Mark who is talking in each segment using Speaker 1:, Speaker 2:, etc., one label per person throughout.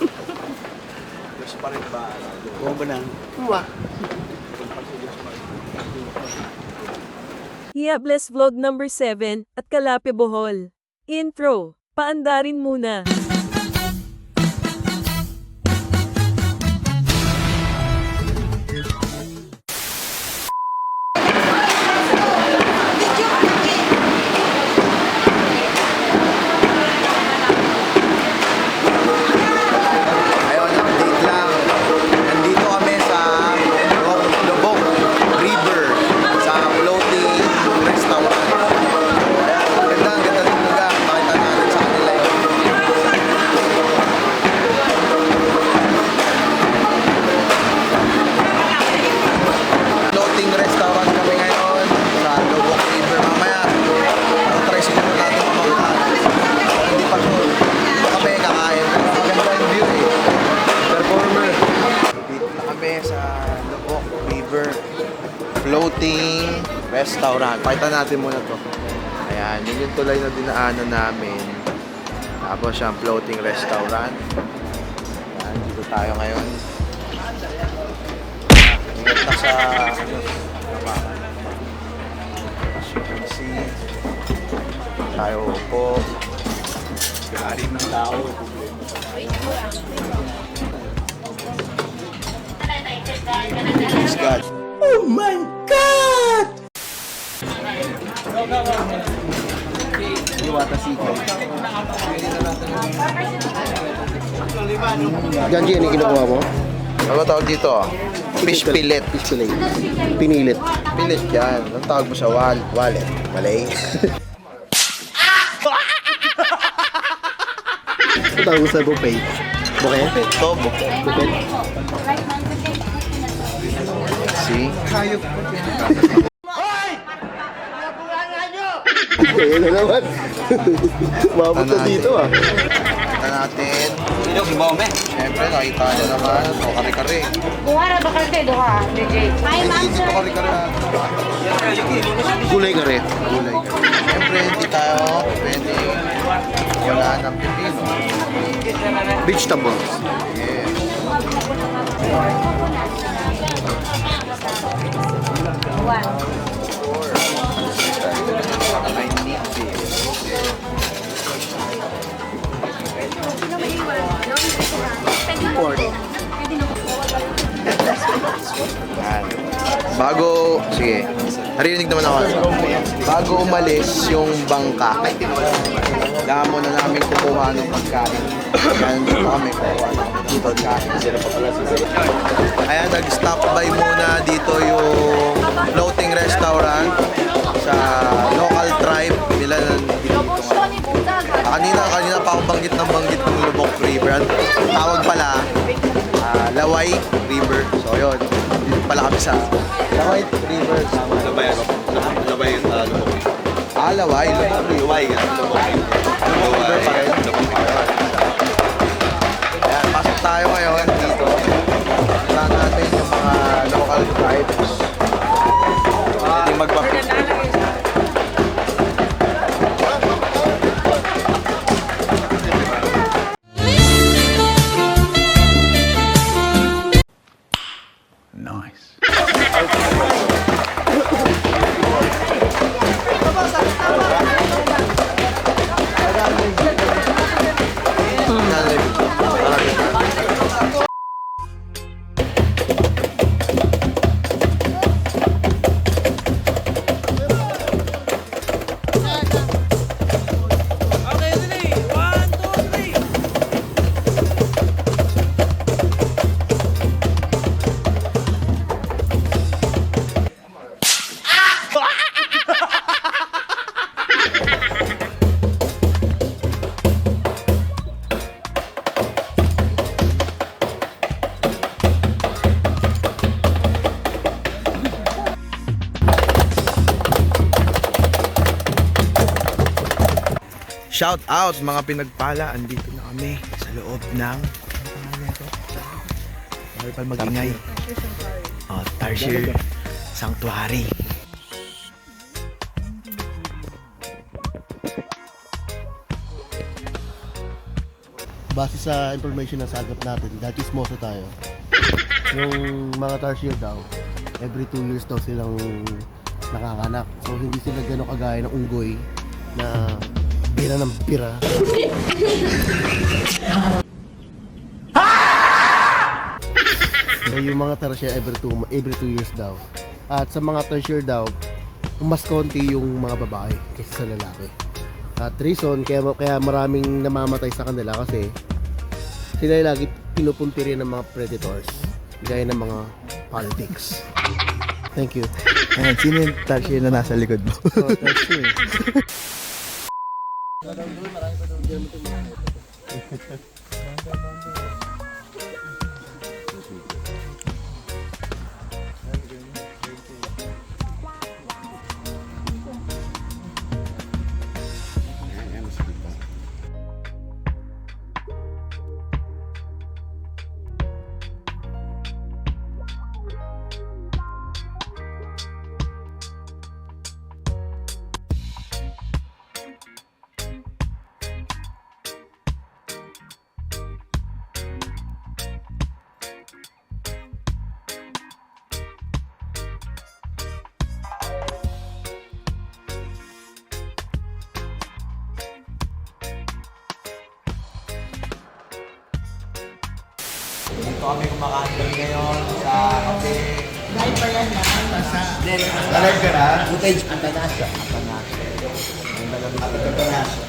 Speaker 1: Diyos pa rin ba?
Speaker 2: Oo ba na?
Speaker 3: Hiables Vlog number 7 at Kalape Bohol. Intro. Paandarin muna.
Speaker 1: Natin muna to. Ayan, yun yung tulay na dinaanan namin. Tapos siyang floating restaurant. Ayan, dito tayo ngayon. Ingat na sa ano. As you can see, tayo po. Gari ng tao. Praise God.
Speaker 2: Oh my God!
Speaker 1: Iwata City.
Speaker 2: Janji, ano yung kinukuha mo?
Speaker 1: Ano tawag dito? Fish fillet.
Speaker 2: Fish fillet. Pinilit.
Speaker 1: Fillet yan. Ang tawag mo sa wal wallet? Malay?
Speaker 2: Ang tawag mo sa buffet. Buke?
Speaker 1: Ito, buke.
Speaker 2: Buffet?
Speaker 1: See?
Speaker 2: Ayun na naman. Mabot na dito ah.
Speaker 1: Kita natin. Siyempre, nakita nyo naman. Ito, kare-kare.
Speaker 4: Buhara ba kalte duha, DJ? Hi, ma'am, sir.
Speaker 1: kare-kare.
Speaker 2: Gulay ka rin.
Speaker 1: Gulay ka. Siyempre, hindi tayo pwede wala ng pipino.
Speaker 2: Vegetables.
Speaker 1: Yes. I Yan. Bago, sige, narinig naman ako. Bago umalis yung bangka, kailangan muna namin kukuha ng pagkain. Kaya dito kami kukuha ng pagkain. Ayan, nag-stop by muna dito dito pala kami sa Laway River. Laway, Laway, Ah, Laway, Lubok River. Laway, Lubok River Shout out mga pinagpala, andito na kami sa loob ng? Bawal pa magingay. Oh, Tarsier Sanctuary.
Speaker 2: base sa information na sagap natin, dahil chismoso tayo, yung mga tarsier daw, every 2 years daw silang nakakanak. So hindi sila gano'ng kagaya ng unggoy na pira ng pira. so yung mga tarsier every 2 every 2 years daw. At sa mga tarsier daw, mas konti yung mga babae kaysa sa lalaki. At reason, kaya, kaya maraming namamatay sa kanila kasi sila yung lagi pinupunti rin ng mga predators gaya ng mga politics. Thank you.
Speaker 1: Ayan, sino yung taxi na nasa likod mo?
Speaker 2: So, that's it.
Speaker 1: Dito kami kumakain ngayon sa kape. Live ba yan na? Live ka na? Footage. Antanasyo. Antanasyo. Antanasyo.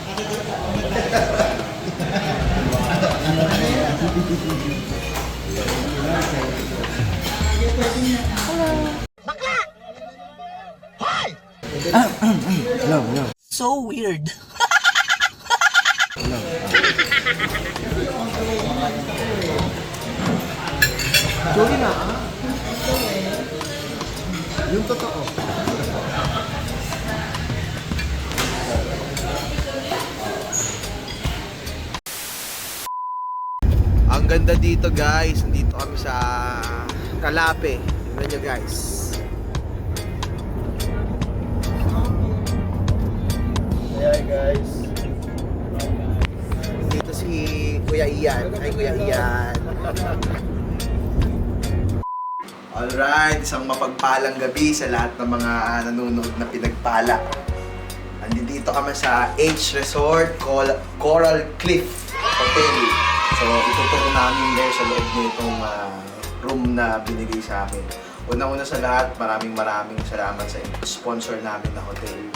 Speaker 5: So weird.
Speaker 2: Sorry na. Yung totoo.
Speaker 1: Ang ganda dito guys. Nandito kami sa Kalape. Tingnan nyo guys.
Speaker 2: Ayan guys.
Speaker 1: Dito si Kuya Ian. Ay Kuya Ian. Alright, isang mapagpalang gabi sa lahat ng mga nanonood na pinagpala. Andito kami sa H Resort Col- Coral Cliff Hotel. So, ituturo namin there sa loob nitong ah, room na binigay sa amin. Una-una sa lahat, maraming maraming salamat sa sponsor namin na hotel.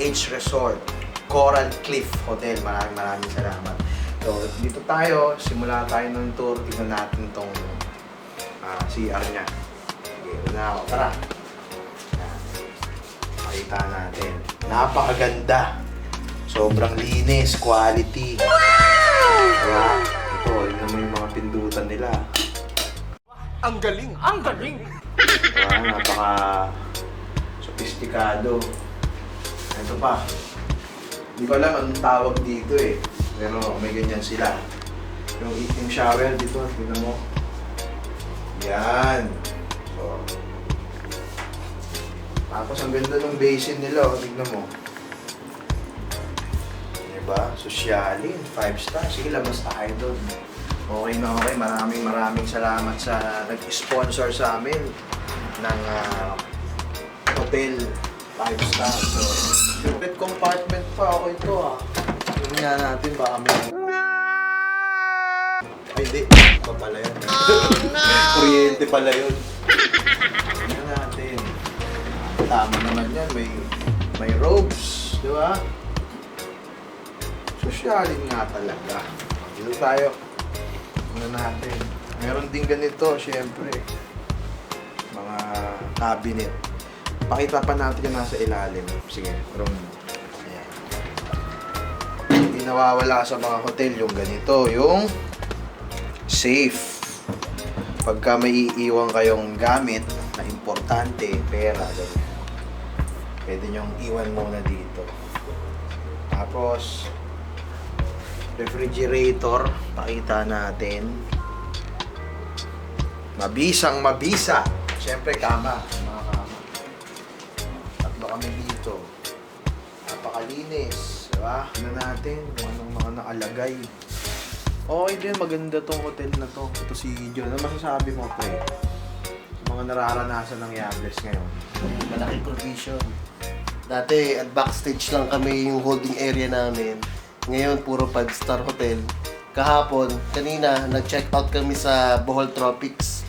Speaker 1: H Resort Coral Cliff Hotel. Maraming maraming salamat. So, dito tayo, simula tayo ng tour. Tingnan natin tong ah, CR niya. Okay, una ako. Tara. Yan. Makita natin. Napakaganda. Sobrang linis, quality. Diba? Ito, yun mo yung mga pindutan nila.
Speaker 5: Ang galing! Ang galing!
Speaker 1: Diba? Napaka sophisticado. Ito pa. Hindi ko alam anong tawag dito eh. Pero may ganyan sila. Yung, yung shower dito, tingnan mo. Yan. Tapos ang ganda ng basin nila, oh. tignan mo. Diba? Sosyalin, 5 star. Sige, labas tayo doon. Okay na okay. Maraming maraming salamat sa nag-sponsor sa amin ng ah, hotel 5 star. So, secret compartment pa ako ito ah. Tingnan natin baka may... Ay, hindi. Iba pala yun. Kuryente pala yun. Tingnan natin. Tama naman yan. May, may robes. Di ba? Sosyalin nga talaga. Dito tayo. Tingnan natin. Meron din ganito, syempre. Mga cabinet. Pakita pa natin yung nasa ilalim. Sige, room. Ayan. Hindi nawawala sa mga hotel yung ganito. Yung safe. Pagka may iiwan kayong gamit na importante, pera, ganyan. Pwede nyong iwan muna dito. Tapos, refrigerator, pakita natin. Mabisang mabisa. Siyempre, kama. Mga kama. Tatlo kami dito. Napakalinis. Diba? Tignan natin kung anong mga nakalagay. Okay din, maganda tong hotel na to. Ito si John. Ano masasabi mo, pre? Sa mga nararanasan ng Yables ngayon.
Speaker 2: Malaking provision. Dati, at backstage lang kami yung holding area namin. Ngayon, puro 5-star hotel. Kahapon, kanina, nag-check out kami sa Bohol Tropics.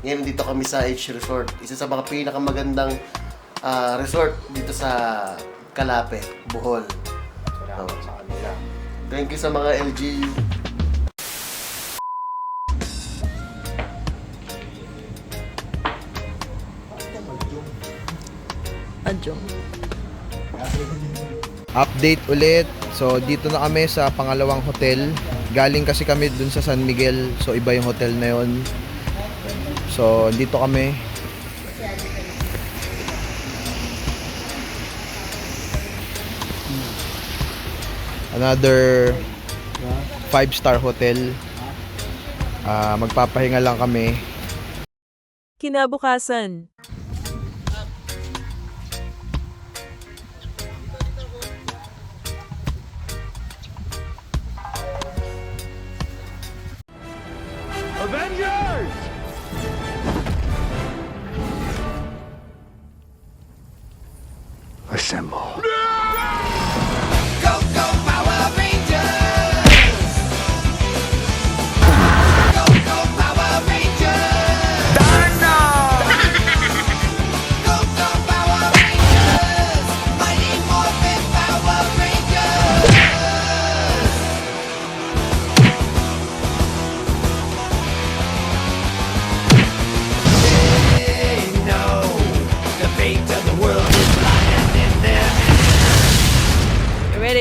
Speaker 2: Ngayon, dito kami sa H Resort. Isa sa mga pinakamagandang ah, resort dito sa Calape, Bohol.
Speaker 1: Salamat sa kanila.
Speaker 2: Thank you sa mga LGU.
Speaker 3: Adjong.
Speaker 1: Update ulit. So, dito na kami sa pangalawang hotel. Galing kasi kami dun sa San Miguel. So, iba yung hotel na yon. So, dito kami. Another five-star hotel. Ah, magpapahinga lang kami.
Speaker 3: Kinabukasan.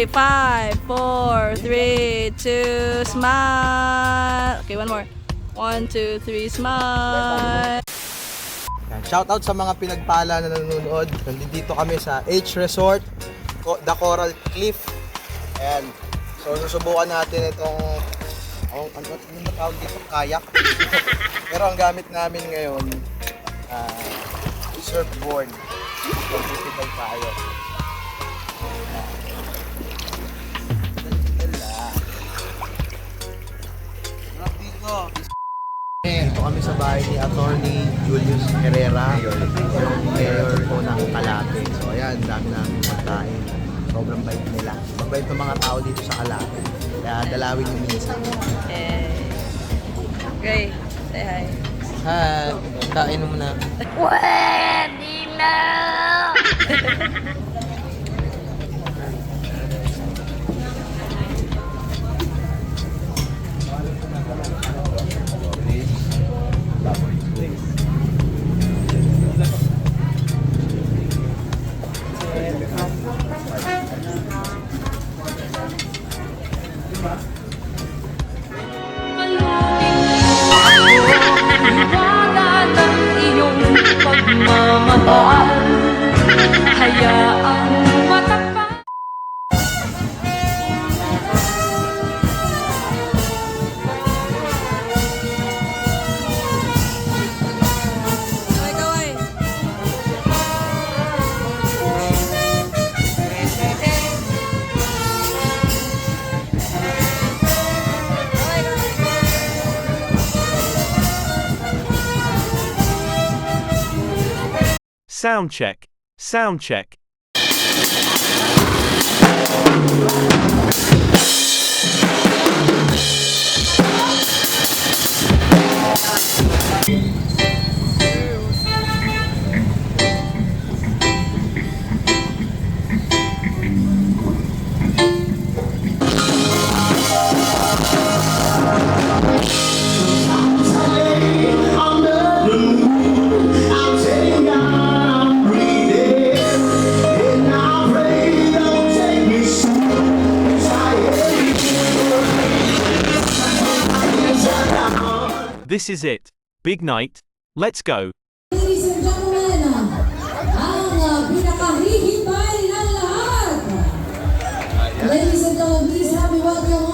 Speaker 6: Ready? Five, four, three, two, smile. Okay, one more. One, two, three, smile.
Speaker 1: Shoutout sa mga pinagpala na nanonood. Nandito kami sa H Resort, The Coral Cliff. Ayan. So, susubukan natin itong oh, ano, ano ba tawag dito? Kayak. Pero ang gamit namin ngayon, ah, surfboard. Mag-titibay tayo. Eh, Ito kami sa bahay ni Attorney Julius Herrera, yung mayor po ng Calate. So ayan, dami namin pagkain. Sobrang bait nila. Mabait ng mga tao dito sa Calate. Kaya dalawin yung minsan.
Speaker 6: Eh. Gray, say hi.
Speaker 5: Ha, kain mo na.
Speaker 7: Wala
Speaker 8: Sound check. Sound check. This is it. Big night. Let's go.
Speaker 9: Ladies and gentlemen, ang pinakahihintay ng lahat. Ladies and gentlemen, please help me welcome